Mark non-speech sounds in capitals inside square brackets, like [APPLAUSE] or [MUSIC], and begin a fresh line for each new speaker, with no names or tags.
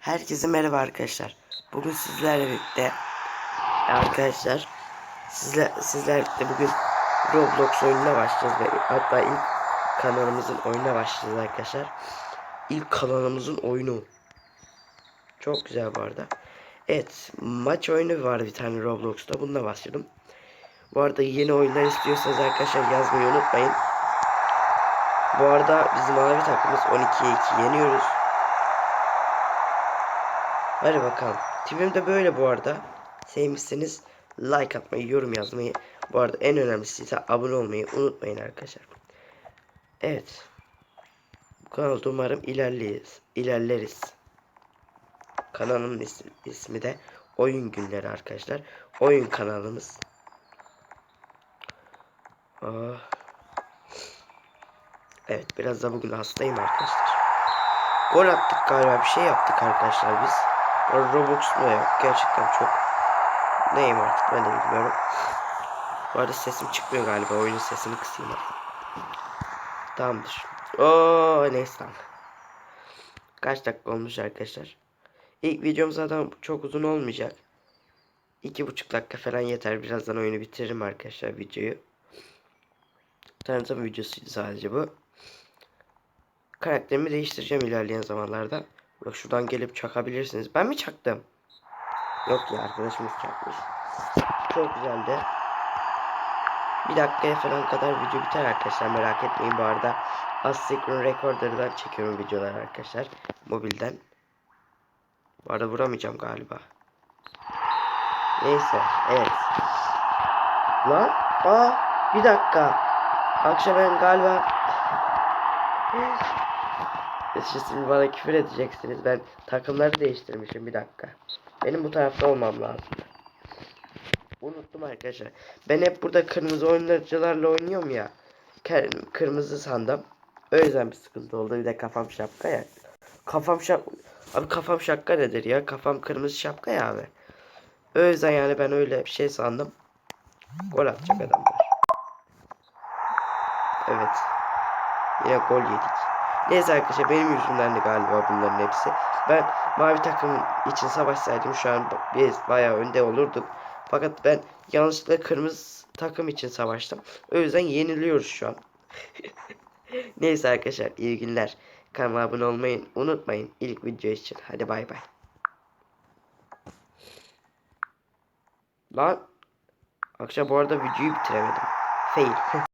Herkese merhaba arkadaşlar. Bugün sizlerle birlikte arkadaşlar sizler sizlerle birlikte bugün Roblox oyununa başlayacağız ve hatta ilk kanalımızın oyununa başlayacağız arkadaşlar. İlk kanalımızın oyunu. Çok güzel bu arada. Evet, maç oyunu var bir tane Roblox'ta. Bununla başladım. Bu arada yeni oyunlar istiyorsanız arkadaşlar yazmayı unutmayın. Bu arada bizim mavi takımımız 12'ye 2 yeniyoruz. Hadi bakalım. Tipim de böyle bu arada. Sevmişseniz like atmayı, yorum yazmayı. Bu arada en önemlisi ise abone olmayı unutmayın arkadaşlar. Evet. Bu kanalda umarım ilerleriz. ilerleriz. Kanalımın ismi, ismi de Oyun Günleri arkadaşlar. Oyun kanalımız. Ah. Evet biraz da bugün hastayım arkadaşlar. Gol attık galiba bir şey yaptık arkadaşlar biz. Robux'da yok. Gerçekten çok neyim artık ben de bilmiyorum. Bu arada sesim çıkmıyor galiba. Oyunun sesini kısayım artık. Tamamdır. Oo neyse. Kaç dakika olmuş arkadaşlar? İlk videom zaten çok uzun olmayacak. İki buçuk dakika falan yeter. Birazdan oyunu bitiririm arkadaşlar videoyu. Tanıtım videosuydu sadece bu. Karakterimi değiştireceğim ilerleyen zamanlarda. Bak şuradan gelip çakabilirsiniz. Ben mi çaktım? Yok ya arkadaşımız çakmış. Çok güzeldi. Bir dakikaya falan kadar video biter arkadaşlar merak etmeyin bu arada. Asynchron Recorder'dan çekiyorum videolar arkadaşlar. Mobilden. Bu arada vuramayacağım galiba. Neyse evet. Lan aa bir dakika. Akşam ben galiba Siz şimdi bana küfür edeceksiniz. Ben takımları değiştirmişim bir dakika. Benim bu tarafta olmam lazım. Unuttum arkadaşlar. Ben hep burada kırmızı oyuncularla oynuyorum ya. Kır- Kırmızı sandım. O yüzden bir sıkıntı oldu. Bir de kafam şapka ya. Kafam şap... Abi kafam şapka nedir ya? Kafam kırmızı şapka ya abi. O yüzden yani ben öyle bir şey sandım. Gol atacak adamlar. Evet. Yine gol yedik. Neyse arkadaşlar benim yüzümden de galiba bunların hepsi. Ben mavi takım için savaşsaydım şu an biz bayağı önde olurduk. Fakat ben yanlışlıkla kırmızı takım için savaştım. O yüzden yeniliyoruz şu an. [LAUGHS] Neyse arkadaşlar iyi günler. Kanalıma abone olmayı unutmayın ilk video için. Hadi bay bay. Lan. Akşam bu arada videoyu bitiremedim. Fail. [LAUGHS]